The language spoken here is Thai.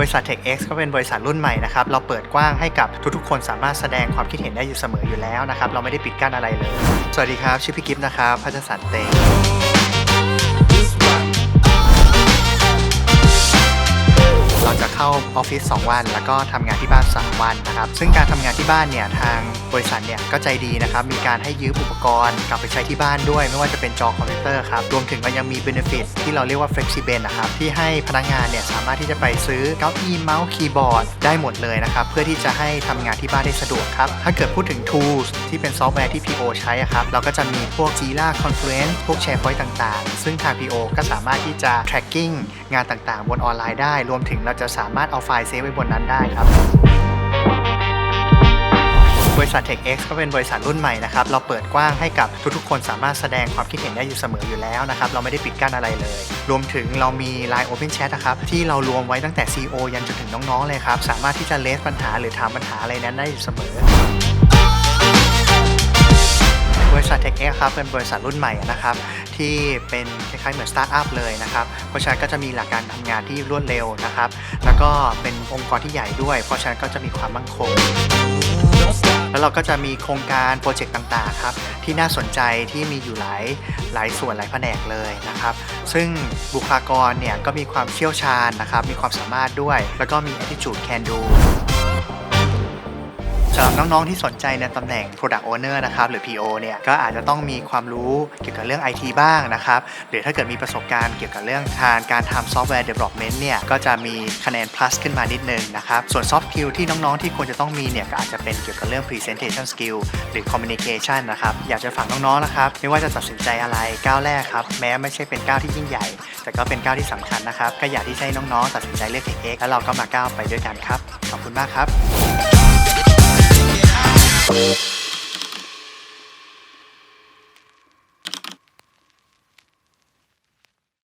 บริษัท TechX ก็เป็นบริษัทรุ่นใหม่นะครับ เราเปิดกว้างให้กับทุกๆ คนสามารถแสดงความคิดเห็นได้อยู่เสมออยู่แล้วนะครับ เราไม่ได้ปิดกั้นอะไรเลย สวัสดีครับ ชื่อพี่กิฟต์นะครับพัชสันเตงาออฟฟิศ2วัน แล้วก็ทำงานที่บ้าน 3 วันนะครับ ซึ่งการทำงานที่บ้านเนี่ยทางบริษัทเนี่ยก็ใจดีนะครับ มีการให้ยืมอุปกรณ์กลับไปใช้ที่บ้านด้วย ไม่ว่าจะเป็นจอคอมพิวเตอร์ครับ รวมถึงมันยังมี benefit ที่เราเรียกว่า flexible นะครับ ที่ให้พนักงานเนี่ยสามารถที่จะไปซื้อเก้าอี้เมาส์คีย์บอร์ดได้หมดเลยนะครับ เพื่อที่จะให้ทำงานที่บ้านได้สะดวกครับ ถ้าเกิดพูดถึง tools ที่เป็นซอฟต์แวร์ที่ PO ใช้ครับ เราก็จะมีพวก Jira Confluence พวก SharePoint ต่างๆ ซึ่งทาง PO ก็สามารถที่จะ tracking งานต่างๆ บนออนไลน์ได้ รวมถึงเราจะสามารถเอาไฟล์เซฟไว้บนนั้นได้ครับบริษัท TechX ก็เป็นบริษัทรุ่นใหม่นะครับ เราเปิดกว้างให้กับทุกๆ คนสามารถแสดงความคิดเห็นได้อยู่เสมออยู่แล้วนะครับ เราไม่ได้ปิดกั้นอะไรเลย รวมถึงเรามี Line Open Chat นะครับ ที่เรารวมไว้ตั้งแต่ CEO ยันจนถึงน้องๆ เลยครับ สามารถที่จะเลสปัญหาหรือถามปัญหาอะไรนั้นได้อยู่เสมอ TechX ครับเป็นบริษัทรุ่นใหม่นะครับที่เป็นคล้ายๆเหมือนสตาร์ทอัพเลยนะครับเพราะฉะนั้นก็จะมีหลักการทำงานที่รวดเร็วนะครับแล้วก็เป็นองค์กรที่ใหญ่ด้วย เพราะฉะนั้นก็จะมีความมั่นคง แล้วเราก็จะมีโครงการโปรเจกต์ต่างๆครับที่น่าสนใจที่มีอยู่หลายหลายส่วนหลายแผนกเลยนะครับ ซึ่งบุคลากรเนี่ยก็มีความเชี่ยวชาญนะครับมีความสามารถด้วย แล้วก็มี attitude can do สำหรับน้องๆที่สนใจในตำแหน่ง Product Owner นะครับหรือ PO เนี่ยก็อาจจะต้องมีความรู้เกี่ยวกับเรื่อง IT บ้างนะครับหรือถ้าเกิดมีประสบการณ์เกี่ยวกับเรื่องทางการทำ Software Development เนี่ยก็จะมีคะแนน plus ขึ้นมานิดนึงนะครับส่วน Soft Skill ที่น้องๆที่ควรจะต้องมีเนี่ยก็อาจจะเป็นเกี่ยวกับเรื่อง Presentation Skill หรือ Communication นะครับอยากจะฝากน้องๆนะครับไม่ว่าจะตัดสินใจอะไรก้าวแรกครับแม้ไม่ใช่เป็นก้าวที่ยิ่งใหญ่ แต่ก็เป็นก้าวที่สำคัญนะครับก็อยากที่จะให้น้องๆตัดสินใจเลือก TechX แล้วเราก็มาก้าวไปด้วยกันครับขอบคุณมากครับ